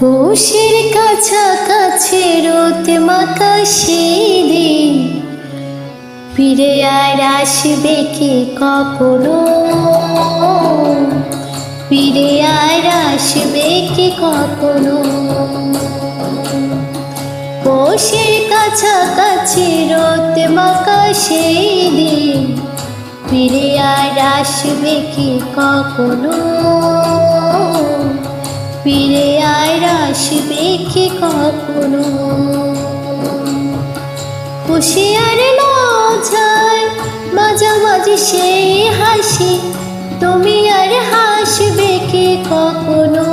পৌষের কাছাকাছি রোদ মাকা দিন। ফিরে আর আসবে কি কখনো? ফিরে আর আসবে কি কখনো? পৌষের কাছাকাছি রোদ মাকা দিন। ফিরে আর আসবে কি কখনো? ফিরে আর আসবে কি কখনো। খুশি আর লজ্জায় মাঝামাঝি সেই হাসি, তুমি আর হাসবে কি কখনো?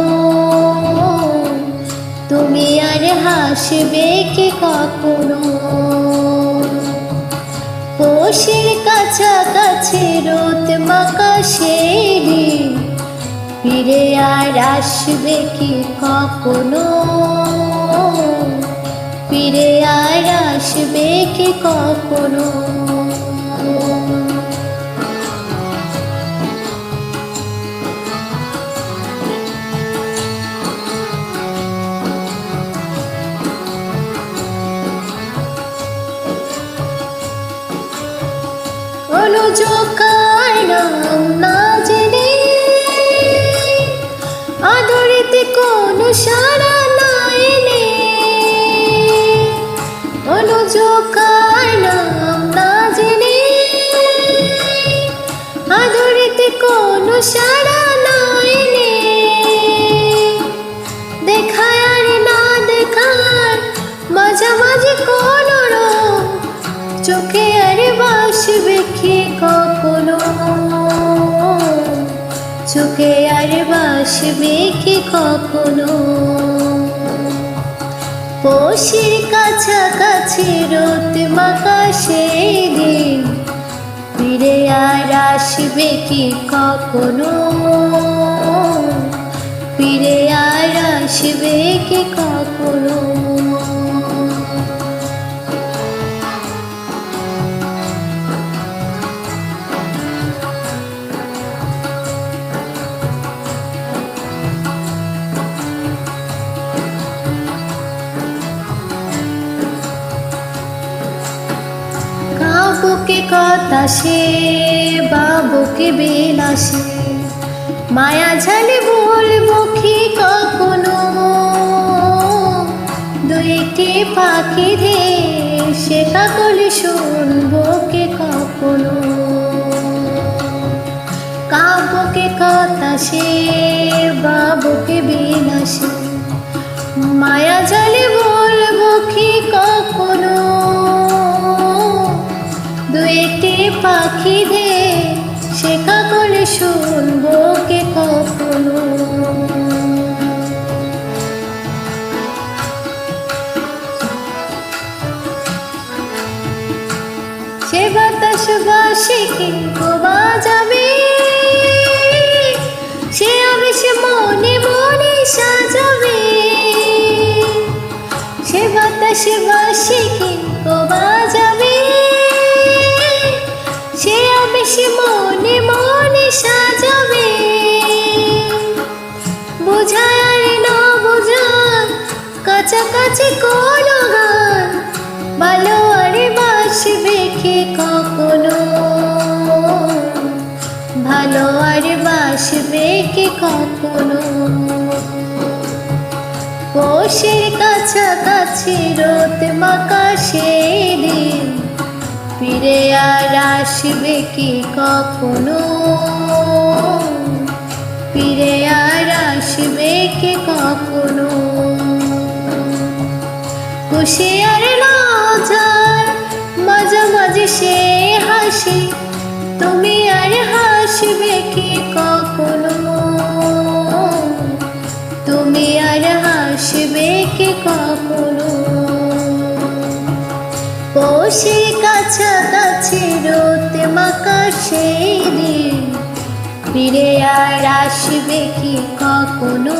তুমি আর হাসবে কি কখনো? পৌষের কাছাকাছি রোদ মাকা সেই ফিরে আর আসবে কি কখনো? ফিরে আর আসবে কি কখনো? অনুযোগায় নাম না জেনে কোনো সারা নাই নে অনুযোগায় নাম না জেনে আদরিতে কোনো সারা নে দেখায় মাঝামাঝি চোখে আর বাসবে কি কখনো? চোখে আর বাসবে কি কখনো? পৌষের কাছাকাছি রোদ মাকা সেই দিন ফিরে আর আসবে কি কখনো? ফিরে আর আসবে কি কখনো? কথা সে বাবুকে বিলাসে মায়া ঝালে বলব কি কখনো। দুইটি পাখি দে সে কাকলি শুনব কে কখনো। কাবুকে কথা সে, বাবুকে বিলাসে মায়া ঝালে বলব কি কখনো। দুইটি পাখি দে শেখা করে শুনব কে কখনো? সে বাতাস বাসিকে গোবা কাছাকাছি কোনো গান, ভালো আরে বাসবে কে কখনো। ভালো আর বাসবে কে কখনো। পৌষের কাছাকাছি রোদ মাকা সেই দিন ফিরে আর আসবে কি কখনো? খুশি আর লজ্জার মাঝামাঝি সে হাসি। তুমি আর হাসবে কি কখনো? তুমি আর হাসবে কি কখনো? পৌষের কাছাকাছি রোদ মাকা সেই দিন, ফিরে আর আসবে কি কখনো?